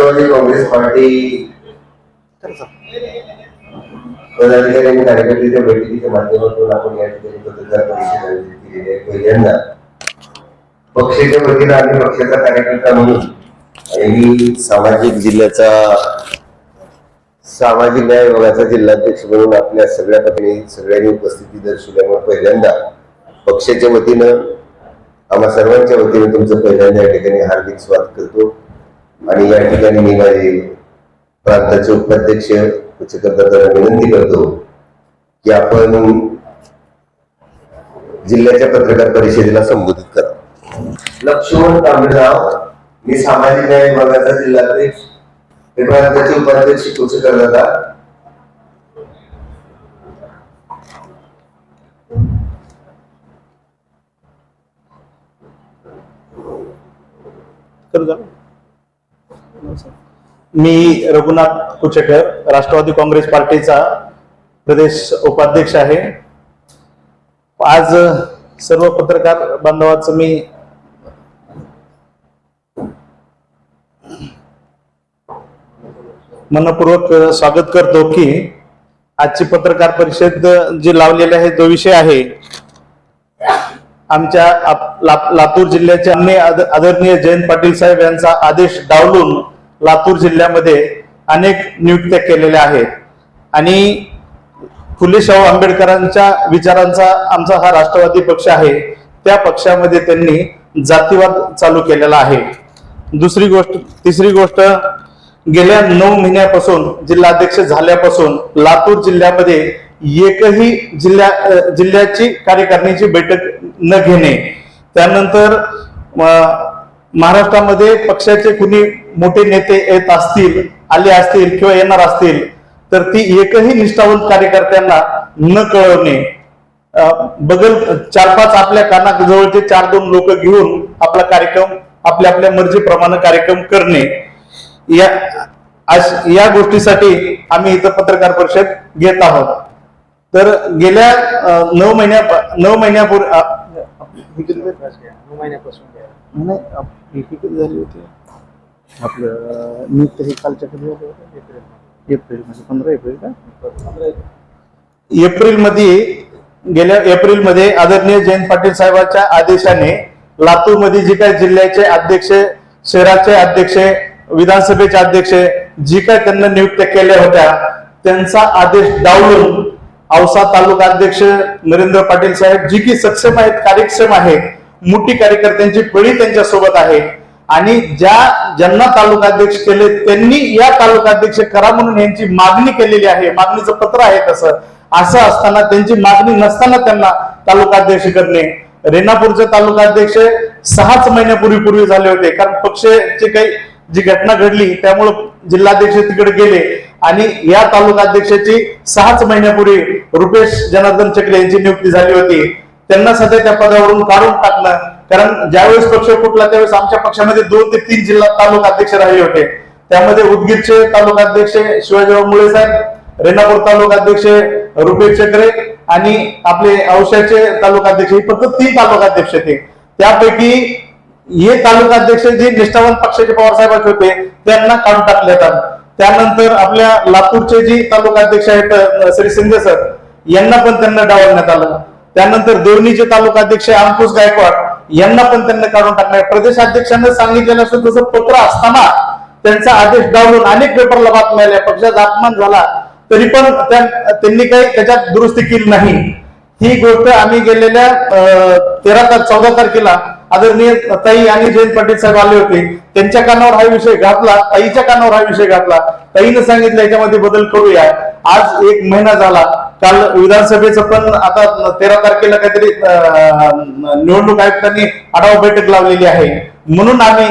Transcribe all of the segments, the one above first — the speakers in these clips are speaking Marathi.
राष्ट्रवादी काँग्रेस पार्टी. पदाधिकारी आणि कार्यकर्त्याच्या बैठकीच्या माध्यमातून आपण या ठिकाणी पत्रकार परिषद आयोजित केलेली आहे पहिल्यांदा. पक्षाच्या वतीनं आणि पक्षाचा कार्यकर्ता म्हणून आणि मी सामाजिक जिल्ह्याचा सामाजिक न्याय विभागाचा जिल्हाध्यक्ष म्हणून आपल्या सगळ्या पत्नी सगळ्यांनी उपस्थिती दर्शवल्यामुळे पहिल्यांदा पक्षाच्या वतीनं आम्हा सर्वांच्या वतीने तुमचं पहिल्यांदा या ठिकाणी हार्दिक स्वागत करतो. आणि या ठिकाणी मी माझे प्रांताचे उपाध्यक्ष पत्रकारांना विनंती करतो की आपण जिल्ह्याच्या पत्रकार परिषदेला संबोधित करा लक्ष्मण तांबेराव मी सामाजिक न्याय विभागाचा जिल्हाध्यक्ष हे प्रांताचे उपाध्यक्ष पत्रकारांना करू जा. मी रघुनाथ कुचेकर राष्ट्रवादी काँग्रेस पार्टीचा प्रदेश उपाध्यक्ष आहे. आज सर्व पत्रकार बांधवाचं मी मनपूर्वक स्वागत करतो की आजची पत्रकार परिषद जी लावलेली आहे तो विषय आहे. आमच्या आप- लातूर जिल्ह्याचे अन्य आद- आदरणीय जयंत पाटील साहेब यांचा आदेश डावलून लातूर जिल्ह्यामध्ये अनेक नियुक्त्या केलेल्या आहेत. आणि फुले शाहू आंबेडकरांच्या विचारांचा आमचा हा राष्ट्रवादी पक्ष आहे. त्या पक्षामध्ये त्यांनी जातीवाद चालू केलेला आहे. दुसरी गोष्ट तिसरी गोष्ट गेल्या नऊ महिन्यापासून जिल्हाध्यक्ष झाल्यापासून लातूर जिल्ह्यामध्ये एकही जिल्ह्या जिल्ह्याची कार्यकारिणीची बैठक न घेणे. त्यानंतर महाराष्ट्रामध्ये पक्षाचे कुणी मोठे नेते येत असतील आले असतील किंवा येणार असतील तर ती एकही निष्ठावंत कार्यकर्त्यांना न कळवणे. बगल चार पाच आपल्या कानाजवळचे चार दोन लोक घेऊन आपला कार्यक्रम आपल्या आपल्या मर्जीप्रमाणे कार्यक्रम करणे. या या गोष्टीसाठी आम्ही इथं पत्रकार परिषद घेत आहोत. तर गेल्या नऊ महिन्या नऊ महिन्यापूर्वी? नाही, किती झाली होती आपलं नियुक्त हे कालच्या कधी? एप्रिल म्हणजे पंधरा एप्रिल का एप्रिलमध्ये गेल्या एप्रिलमध्ये आदरणीय जयंत पाटील साहेबांच्या आदेशाने लातूरमध्ये जे काही जिल्ह्याचे अध्यक्ष शहराचे अध्यक्ष विधानसभेचे अध्यक्ष जी काय त्यांना नियुक्त्या केल्या होत्या त्यांचा आदेश डावलून औसा तालुका अध्यक्ष नरेंद्र पाटील साहेब जी की सक्षम आहेत कार्यक्षम आहेत मोठी कार्यकर्त्यांची पिढी त्यांच्यासोबत आहे. आणि ज्या ज्यांना तालुका अध्यक्ष केले त्यांनी या तालुका अध्यक्ष करा म्हणून यांची मागणी केलेली आहे. मागणीचं पत्र आहे तसं. असं असताना त्यांची मागणी नसताना त्यांना तालुका अध्यक्ष करणे. रेणापूरचे तालुकाध्यक्ष सहाच महिन्यापूर्वी पूर्वी झाले होते. कारण पक्षाचे काही जी घटना घडली त्यामुळं जिल्हाध्यक्ष तिकडे गेले. आणि या तालुकाध्यक्षाची सहाच महिन्यापूर्वी रुपेश जनार्दन चक्रे यांची नियुक्ती झाली होती. त्यांना सध्या त्या पदावरून काढून टाकलं कारण ज्यावेळेस पक्ष फुटला त्यावेळेस आमच्या पक्षामध्ये दोन ते तीन जिल्हा तालुका अध्यक्ष राहिले होते. त्यामध्ये उदगीरचे तालुका अध्यक्ष शिवाजीराव मुळे साहेब रेणापूर तालुकाध्यक्ष रुपेश चक्रे आणि आपले औषधाचे तालुकाध्यक्ष हे फक्त तीन तालुकाध्यक्ष होते. त्यापैकी हे तालुका अध्यक्ष जे निष्ठावंत पक्षाचे पवार साहेबांचे होते त्यांना काढून टाकले जातात त्यानंतर आपल्या लातूरचे जे तालुका अध्यक्ष आहेत श्री शिंदे सर यांना पण त्यांना डावलण्यात आलं. त्यानंतर दोन्हीचे तालुकाध्यक्ष अंकुश गायकवाड यांना पण त्यांना काढून टाकण्यात प्रदेशाध्यक्षांना सांगितलेलं असं तसं पत्र असताना त्यांचा आदेश डावलून अनेक पेपरला बातम्या आल्या. पक्षाचा अपमान झाला तरी पण त्यांनी काही त्याच्यात दुरुस्ती केली नाही. ही गोष्ट आम्ही गेलेल्या तेरा तार चौदा तारखेला आदरणीय ताई आणि जयंत पाटील साहेब आले होते. त्यांच्या कानावर हा विषय घातला ताईच्या कानावर हा विषय घातला. ताईनं सांगितलं याच्यामध्ये बदल करूया. आज एक महिना झाला. काल विधानसभेचं पण आता तेरा तारखेला काहीतरी अं, निवडणूक आयुक्तांनी आढावा बैठक लावलेली आहे. म्हणून आम्ही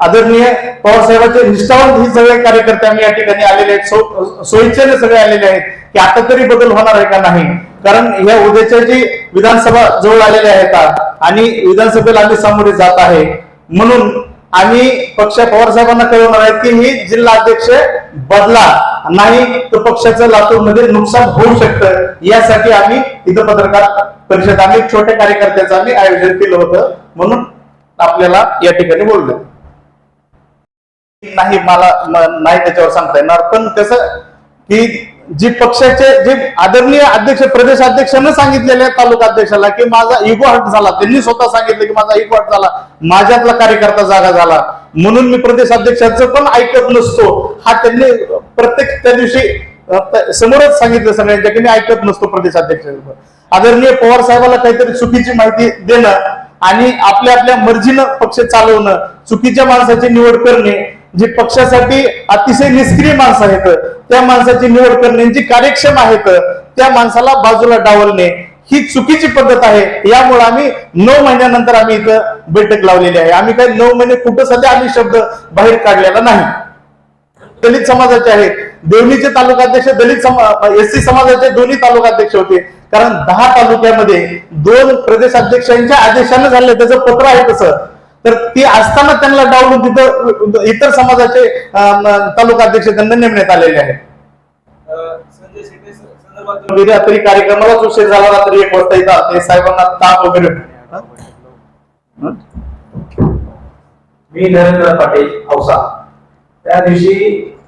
आदरणीय पवार साहेबांचे निष्ठावंत ही सगळे कार्यकर्ते आम्ही या ठिकाणी आलेले आहेत. सो- सगळे आलेले आहेत की आता तरी बदल होणार आहे का नाही? कारण या उद्याच्या जी विधानसभा जवळ आलेल्या आहेत आणि विधानसभेला आम्ही सामोरे जात आहे. म्हणून आम्ही पक्ष पवार साहेबांना कळवणार आहे की ही जिल्हा अध्यक्ष बदला नाही तर पक्षाचं लातूरमध्ये नुकसान होऊ शकतं. यासाठी आम्ही इथं पत्रकार परिषद आम्ही छोट्या कार्यकर्त्याचं आम्ही आयोजन केलं होतं. म्हणून आपल्याला या ठिकाणी बोललो नाही मला नाही त्याच्यावर सांगता येणार. पण कसं की जी पक्षाचे जे आदरणीय अध्यक्ष प्रदेश अध्यक्षानं सांगितलेले तालुका अध्यक्षाला की माझा इगो हट झाला. त्यांनी स्वतः सांगितलं की माझा इगो हट झाला. माझ्यातला कार्यकर्ता जागा झाला. म्हणून मी प्रदेश अध्यक्षांचं पण ऐकत नसतो. हा त्यांनी प्रत्येक त्या दिवशी समोरच सांगितलं सगळ्यांच्या की मी ऐकत नसतो प्रदेश अध्यक्ष आदरणीय पवार साहेबाला काहीतरी चुकीची माहिती देणं आणि आपल्या आपल्या मर्जीनं पक्ष चालवणं चुकीच्या माणसाची निवड करणे जी पक्षासाठी अतिशय निष्क्रिय माणसं आहेत त्या माणसाची निवड करणे जी कार्यक्षम आहेत त्या माणसाला बाजूला डावलणे ही चुकीची पद्धत आहे. यामुळे आम्ही नऊ महिन्यानंतर आम्ही इथं बैठक लावलेली आहे. आम्ही काही नऊ महिने कुठं सध्या आम्ही शब्द बाहेर काढलेला नाही. दलित समाजाचे आहेत. देवणीचे तालुकाध्यक्ष दलित समा एस समाजाचे दोन्ही तालुकाध्यक्ष होते. कारण दहा तालुक्यामध्ये दोन प्रदेशाध्यक्षांच्या आदेशानं झाले त्याचं पत्र आहे तसं. तर ते असताना त्यांना डावलून तिथं इतर समाजाचे अं, तालुकाध्यक्ष त्यांना नेमण्यात आलेले आहेत. वगैरे रात्री कार्यक्रमालाच उशीर झाला रात्री एक वाजता इथं ते साहेबांना ताप वगैरे? मी नरेंद्र पाटील औसा. त्या दिवशी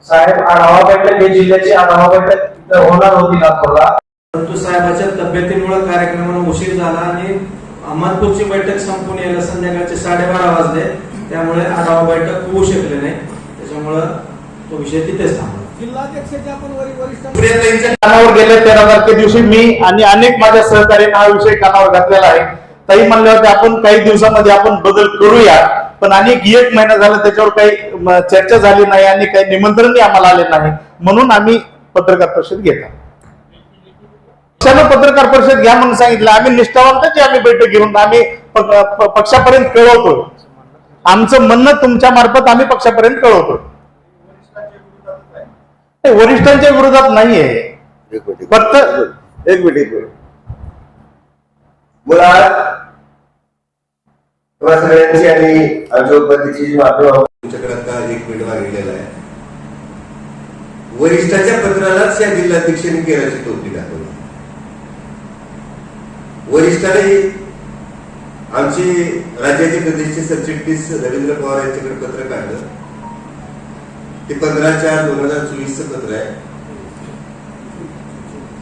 साहेब आढावा बैठक हे जिल्ह्याची आढावा बैठक इथं होणार होती नागपूरला. परंतु साहेबाच्या तब्येतीमुळे कार्यक्रमाला उशीर झाला आणि अहमदपूरची बैठक संपून यायला संध्याकाळचे साडेबारा वाजले. त्यामुळे आढावा बैठक होऊ शकले नाही. त्याच्यामुळं तो विषय तिथेच थांबला. जिल्हाध्यक्षाचे आपण वरि- वरिष्ठ प्रियंकांच्या कानावर गेल्या तेरा तारखे दिवशी मी आणि अनेक माझ्या सहकार्याने हा विषय कानावर घातलेला आहे. ताई म्हणले होते आपण काही दिवसामध्ये आपण बदल करूया. पण अनेक एक महिना झाला त्याच्यावर काही चर्चा झाली नाही आणि काही निमंत्रणही आम्हाला आले नाही. म्हणून आम्ही पत्रकार परिषद घेता पक्षानं पत्रकार परिषद घ्या म्हणून सांगितलं. आम्ही निष्ठावंताची आम्ही बैठक घेऊन आम्ही पक्षापर्यंत कळवतो आमचं म्हणणं तुमच्या मार्फत आम्ही पक्षापर्यंत कळवतो वरिष्ठांच्या विरोधात नाहीये. एक मिनिट फक्त एक मिनिट एक मिनिट. मुळात तुम्हा सगळ्यांची आणि जी तुमच्याकडे आता एक मिनिट मागितलेला आहे. वरिष्ठाच्या पत्रालाच या जिल्हाध्यक्षांनी केराची टोपली दाखवली. वरिष्ठांनी आमची राज्याचे प्रदेशचे सरचिटणीस रवींद्र पवार यांच्याकडे पत्र काढलं. ते पंधरा चार दोन हजार चोवीस पत्र आहे.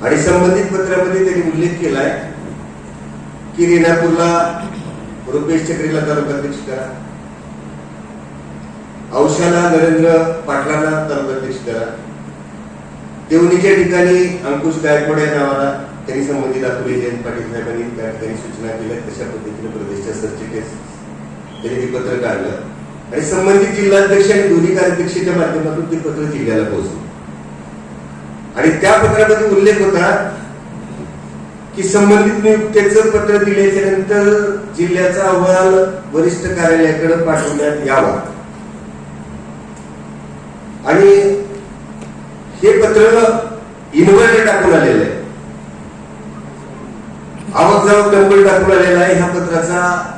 आणि संबंधित पत्रामध्ये त्यांनी उल्लेख केलाय की रेणापूरला रुपेश चक्रीला तालुकाध्यक्ष करा. औशाला नरेंद्र पाटलांना तालुकाध्यक्ष करा. देवणीच्या ठिकाणी अंकुश गायकवाड या नावाला त्यांनी संबंधित दाखवले जयंत पाटील साहेबांनी त्या ठिकाणी सूचना केल्या तशा पद्धतीने प्रदेशच्या सरचिटणीस त्यांनी ते पत्र काढलं. आणि संबंधित जिल्हाध्यक्ष आणि दोन्ही कार्याध्यक्षाच्या माध्यमातून ते पत्र जिल्ह्याला पोहोचलं. आणि त्या पत्रामध्ये उल्लेख होता की संबंधित नियुक्त्याचं पत्र दिल्याच्या नंतर जिल्ह्याचा अहवाल वरिष्ठ कार्यालयाकडे पाठवण्यात यावा. आणि हे पत्र इन्व्हर्टर टाकून आलेलं आहे. आवक जावक नंबर टाकून आलेला आहे. ह्या पत्राचा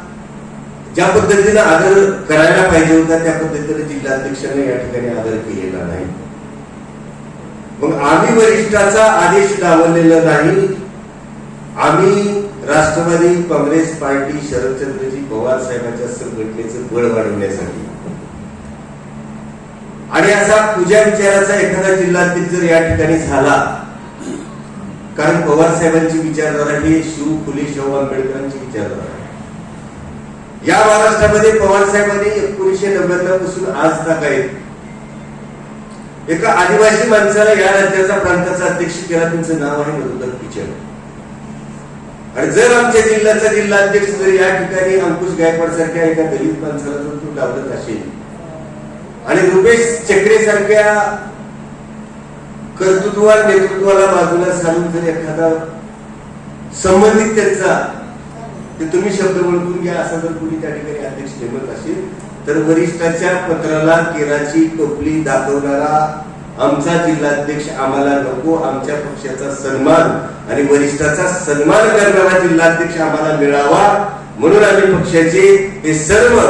ज्या पद्धतीने आदर करायला पाहिजे होता त्या पद्धतीने जिल्हाध्यक्षांनी या ठिकाणी आदर केलेला नाही. मग आम्ही वरिष्ठाचा आदेश डावलेला नाही. आम्ही राष्ट्रवादी काँग्रेस पार्टी शरदचंद्रजी पवार साहेबांच्या संघटनेचं बळ वाढवण्यासाठी. आणि असा पूजा विचाराचा एखादा जिल्हाध्यक्ष जर या ठिकाणी झाला कारण पवार साहेबांची विचारधारा ही शिव फुले शाहू आंबेडकरांची विचारधारा आहे. या महाराष्ट्रामध्ये पवार साहेबांनी एकोणीशे नव्याण्णवपासून आज तक आहे. एका आदिवासी माणसाला या राज्याचा प्रांताचा अध्यक्ष केला त्यांचं नाव आहे मधुकर पिचड. आणि जर आमच्या जिल्ह्याचा जिल्हा अध्यक्ष जर या ठिकाणी अंकुश गायकवाड सारख्या एका दलित माणसाला जर तू डावलत असेल आणि रुपेश चक्रे सारख्या कर्तृत्वाला नेतृत्वाला बाजूला सारून जर एखादा संबंधित त्यांचा ते तुम्ही शब्द ओळखून घ्या असा जर कुणी त्या ठिकाणी अध्यक्ष नेमत असेल तर वरिष्ठाच्या पत्राला केराची टोपली दाखवणारा आमचा जिल्हाध्यक्ष आम्हाला नको आमच्या पक्षाचा सन्मान आणि वरिष्ठाचा सन्मान करणारा जिल्हाध्यक्ष आम्हाला मिळावा. म्हणून आम्ही पक्षाचे हे सर्व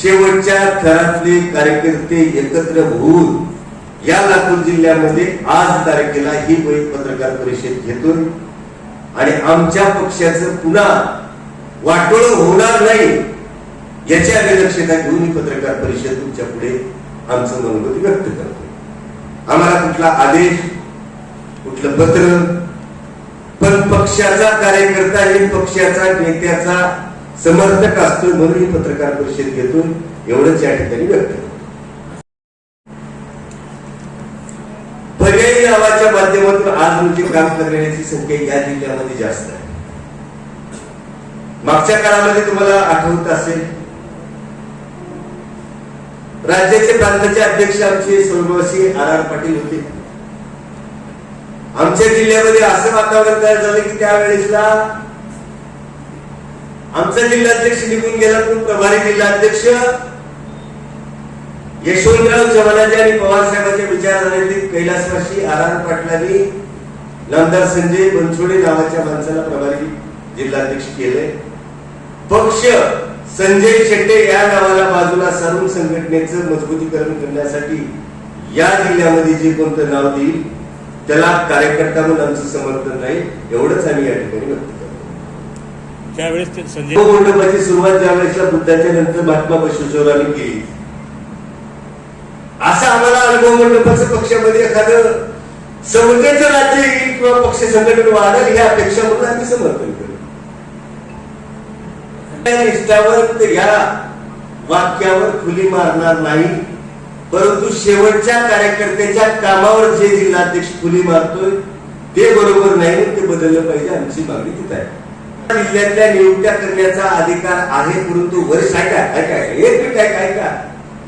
शेवटच्या थरातले कार्यकर्ते एकत्र होऊन या लातूर जिल्ह्यामध्ये आज तारखेला ही पत्रकार परिषद घेतून आणि आमच्या पक्षाचं पुन्हा वाटोळ होणार नाही याची आम्ही दक्षता घेऊन ही पत्रकार परिषद तुमच्यापुढे आमचं मनोगत व्यक्त करतो. आम्हाला कुठला आदेश कुठलं पत्र पण पक्षाचा कार्यकर्ता हे पक्षाचा नेत्याचा समर्थक असतो म्हणून ही पत्रकार परिषद घेतो एवढंच या ठिकाणी व्यक्त करतो पर्यायी नावाच्या माध्यमातून आज रोजी काम करण्याची संख्या या जिल्ह्यामध्ये जास्त आहे. मागच्या काळामध्ये तुम्हाला आठवत असेल राज्याचे प्रांताचे अध्यक्ष आमचे स्वर्गवासी आर आर पाटील होते. आमच्या जिल्ह्यामध्ये असं वातावरण तयार झालं की त्यावेळेसला आमचा जिल्हाध्यक्ष निघून गेला पण प्रभारी जिल्हाध्यक्ष यशवंतराव चव्हाणांच्या आणि पवार साहेबांच्या विचारधारेतील कैलासवासी आर आर पाटलांनी नामदार संजय बनसोडे नावाच्या माणसाला प्रभारी जिल्हाध्यक्ष केले. पक्ष संजय शेट्टे या नावाला बाजूला सारून संघटनेचं मजबूतीकरण करण्यासाठी या जिल्ह्यामध्ये जे कोणतं नाव देईल त्याला कार्यकर्ता म्हणून आमचं समर्थन राहील एवढंच आम्ही या ठिकाणी व्यक्त करतो. त्यावेळेस संजय मंडपाची सुरुवात ज्या वेळेसला बुद्धाच्या नंतर महात्मा बसवेश्वरांनी केली. असं अनुभव मंडपाचं पक्षामध्ये एखादं समतेचं राज्य येईल किंवा पक्ष संघटन वाढेल ही अपेक्षा म्हणून आम्ही समर्थन करू. निष्ठावर या वाक्यावर खुली मारणार नाही परंतु शेवटच्या कार्यकर्त्याच्या कामावर जे जिल्हाध्यक्ष खुली मारतोय ते बरोबर नाही ते बदललं पाहिजे आमची मागणी तिथं आहे. जिल्ह्यातल्या नियुक्त्या करण्याचा अधिकार आहे परंतु वरिष्ठ ऐका ऐका एक मिनिट ऐका ऐका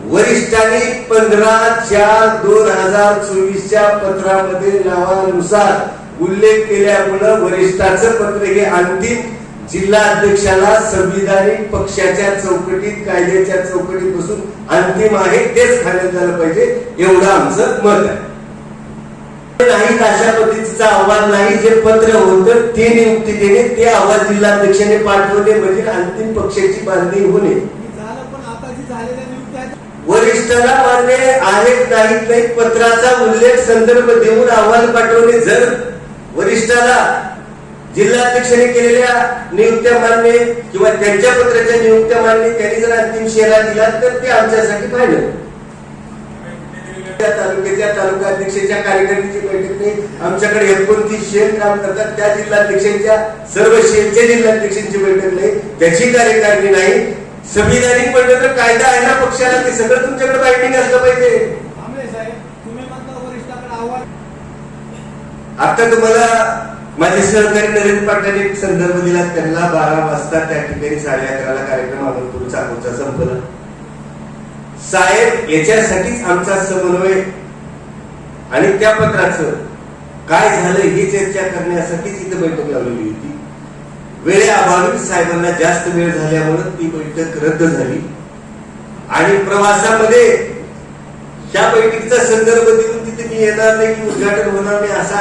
वरिष्ठांनी पंधरा चार दोन हजार चोवीसच्या पत्रामध्ये नावानुसार उल्लेख केल्यामुळं वरिष्ठाचं पत्र हे अंतिम जिल्हा अध्यक्षाला संविधानिक पक्षाच्या चौकटीत कायद्याच्या चौकटीत बसून अंतिम आहे तेच खाण्यात झालं पाहिजे एवढं आमचं मत आहे. नाही अशा पद्धतीचा अहवाल नाही जे पत्र होतं ते नियुक्ती देणे ते अहवाल जिल्हाध्यक्षाने पाठवणे म्हणजे अंतिम पक्षाची बांधणी होणे हे झालं पण आता जी झालेल्या नियुक्त्या आहेत, वरिष्ठाला मान्य आहेत नाहीत नाही पत्राचा उल्लेख संदर्भ देऊन अहवाल पाठवणे जर वरिष्ठाला जिल्हाध्यक्षाने केलेल्या नियुक्त्या मान्य किंवा त्यांच्या पत्राच्या नियुक्त्या मान्य त्यांनी जर अंतिम शेरा दिला तर ते आमच्यासाठी फायनल. त्या तालुक्याच्या तालुका अध्यक्षाच्या कार्यकारिणीची बैठक नाही आमच्याकडे एकोणतीस शेल काम करतात. त्या जिल्हाध्यक्षांच्या सर्व शेलच्या जिल्हाध्यक्षांची बैठक नाही. त्याची कार्यकारिणी नाही. संविधानिक म्हणलं तर कायदा आहे ना पक्षाला? ते सगळं तुमच्याकडे बाइंडिंग असलं पाहिजे. आता तुम्हाला माझे सहकारी नरेंद्र पाटलांनी एक संदर्भ दिला. त्यांना बारा वाजता त्या ठिकाणी साडे अकराला कार्यक्रम अमरपूर चाकूरचा संपला. साहेब याच्यासाठीच आमचा समन्वय आणि त्या पत्राचं काय झालं हे चर्चा करण्यासाठीच इथं बैठक लावलेली होती. वेळेअभावी साहेबांना जास्त वेळ झाल्यामुळे ती बैठक रद्द झाली. आणि प्रवासामध्ये त्या बैठकीचा संदर्भ देऊन तिथे मी येणार नाही की उद्घाटन होणार नाही असा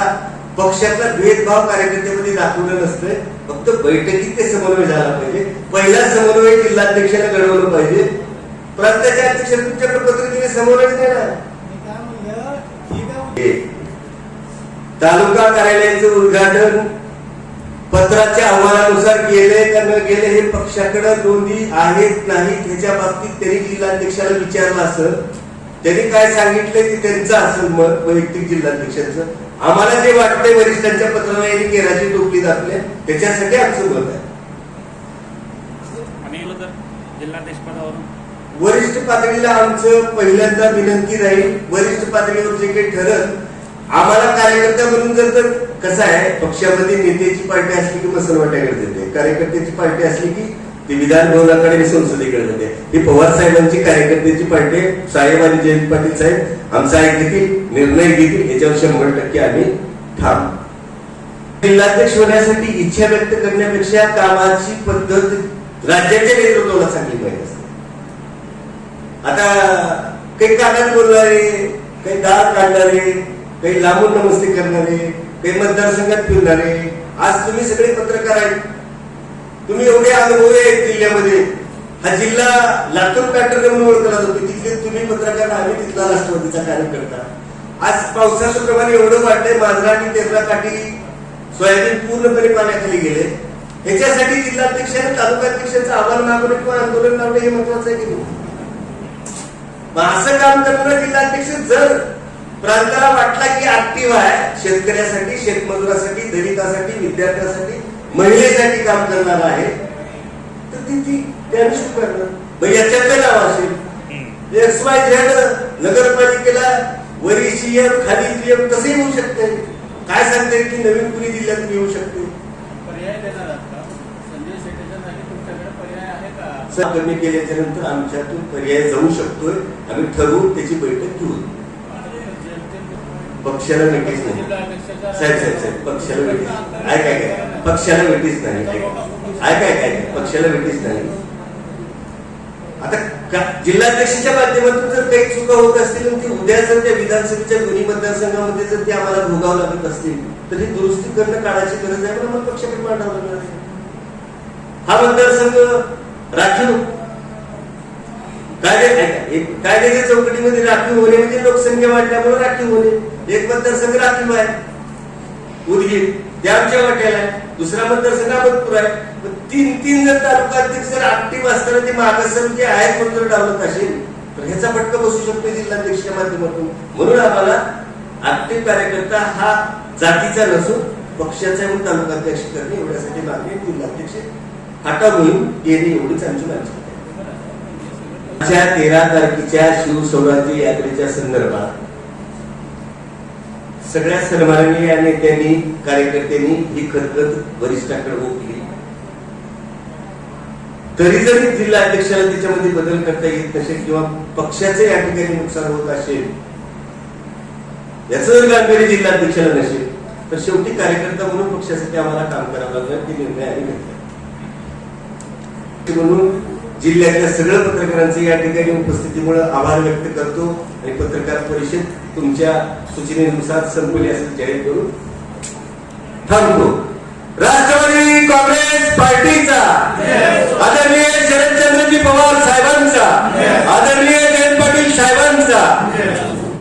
पक्षातला भेदभाव कार्यकर्त्यामध्ये दाखवलं नसतंय. फक्त बैठकीत ते समन्वय झाला पाहिजे. पहिला समन्वय जिल्हाध्यक्षाला घडवलं पाहिजे. प्रांताच्या अध्यक्ष तुमच्याकडे पत्र दिले समन्वयच नाही ना. मी काय म्हणलं ही काय हे तालुका कार्यालयाचं उद्घाटन पत्राच्या अहवालानुसार गेले का न गेले हे पक्षाकडे नोंदी आहेत नाहीत ह्याच्या बाबतीत त्यांनी जिल्हाध्यक्षाला विचारलं असं. त्यांनी काय सांगितलं की त्यांचं असेल मत वैयक्तिक जिल्हाध्यक्षांचं. आम्हाला जे वाटतंय वरिष्ठांच्या पत्राला यांनी केराची टोपली दाखल्या त्याच्यासाठी आमचं मत आहे. वरिष्ठ पातळीला आमचं पहिल्यांदा विनंती राहील. वरिष्ठ पातळीवर जे काही ठरत आम्हाला कार्यकर्ता म्हणून जर तर कसं आहे पक्षामध्ये नेत्याची पार्टी असली की मसलवाट्याकडे जाते कार्यकर्त्याची पार्टी असली की ती विधान भवनाकडे संसदेकडे जाते ही पवार साहेबांची कार्यकर्त्याची पार्टी साहेब आणि जयंत पाटील साहेब आमचा घेतील निर्णय घेतील याच्यावर शंभर टक्के आम्ही ठाम. जिल्हाध्यक्ष होण्यासाठी इच्छा व्यक्त करण्यापेक्षा कामाची पद्धत राज्याच्या नेतृत्वाला चांगली पाहिजे असते. आता काही कानात बोलणारे काही दार काढणारे काही लांबून नमस्ते करणारे काही मतदारसंघात फिरणारे आज तुम्ही सगळे पत्रकार आहेत. तुम्ही एवढे अनुभव आहेत जिल्ह्यामध्ये. हा जिल्हा लातूर पॅटर्न म्हणून ओळखला जातो. तिथले तुम्ही पत्रकार आम्ही तिथला राष्ट्रवादीचा कार्यकर्ता. आज पावसाचं प्रमाण एवढं वाढलंय मांजरा आणि तेरला काठी सोयाबीन पूर्णपणे पाण्याखाली गेले. ह्याच्यासाठी जिल्हाध्यक्षाने तालुका अध्यक्षांचं आव्हान मागवणं किंवा आंदोलन लावणं हे महत्वाचं आहे की नाही? मग असं काम करणारा जिल्हाध्यक्ष जर प्रांताला वाटला की ऍक्टिव्ह आहे. शेतकऱ्यासाठी शेतमजुरासाठी दलितासाठी विद्यार्थ्यासाठी महिलेसाठी काम करणार आहे. तर ती ती त्याने स्वीकारणार मग याच्यातलं नाव असेल एक्स वाय झेड नगरपालिकेला वरी सीएम खाली सीएम तसंही होऊ शकते? काय सांगता की नवीन पुणे जिल्ह्यात येऊ शकते? पर्याय देणार आहात का? संजय शेट्टीच्या जागी तुमच्याकडे पर्याय आहे का? असं कमी केल्याच्यानंतर आमच्यातून पर्याय जाऊ शकतोय. आम्ही ठरवून त्याची बैठक घेऊ. पक्षाला भेटीच नाही. साहेब साहेब साहेब पक्षाला भेटीच आहे काय काय पक्षाला भेटीच नाही. आहे काय काय पक्षाला भेटीच नाही. आता का- जिल्हाध्यक्षाच्या माध्यमातून जर काही चुका होत असतील आणि ती उद्या जर त्या विधानसभेच्या दोन्ही मतदारसंघामध्ये जर ते आम्हाला भोगावं लागत असतील तर ही दुरुस्ती करणं काळाची गरज आहे पण आम्हाला पक्षाकडे मांडावं लागणार हा मतदारसंघ राखीव कायदे कायद्याच्या चौकटीमध्ये राखीव होणे म्हणजे लोकसंख्या वाढल्यामुळे राखीव होणे. एक मतदारसंघ राखीव आहे. उदगीर ते आमच्या वाट्याला आहे. दुसरा मतदारसंघ अहमदपूर आहे. तीन तीन जर तालुका अध्यक्ष जर ऍक्टिव्ह असताना ते मागासवर्गीय जे आहेत म्हणून जर डावलत असेल तर ह्याचा फटका बसू शकतो जिल्हाध्यक्षाच्या माध्यमातून. म्हणून आम्हाला ऍक्टिव्ह कार्यकर्ता हा जातीचा नसून पक्षाचा म्हणून तालुका अध्यक्ष करणे एवढ्यासाठी मागणी जिल्हाध्यक्ष हाटा मोहीम येणे एवढीच आमची मागणी तेरा तारखेच्या शिवसौराज्य यात्रेच्या संदर्भात सगळ्या सन्माननीय नेत्यांनी कार्यकर्त्यांनी ही खतखत वरिष्ठाकडे ओकली तरी जरी जिल्हा अध्यक्षाला त्याच्यामध्ये बदल करता येत नसेल किंवा पक्षाचे या ठिकाणी नुकसान होत असेल याच जर गांभीर्य जिल्हाध्यक्षाला नसेल तर शेवटी कार्यकर्ता म्हणून पक्षासाठी आम्हाला काम करावं लागणार ते निर्णय आम्ही घेतला. म्हणून जिल्ह्यातल्या सगळ्या पत्रकारांचे या ठिकाणी उपस्थितीमुळे आभार व्यक्त करतो आणि पत्रकार परिषद तुमच्या सूचनेनुसार संपली असं जाहीर करून थांबतो. राष्ट्रवादी काँग्रेस पार्टीचा आदरणीय शरदचंद्रजी पवार साहेबांचा आदरणीय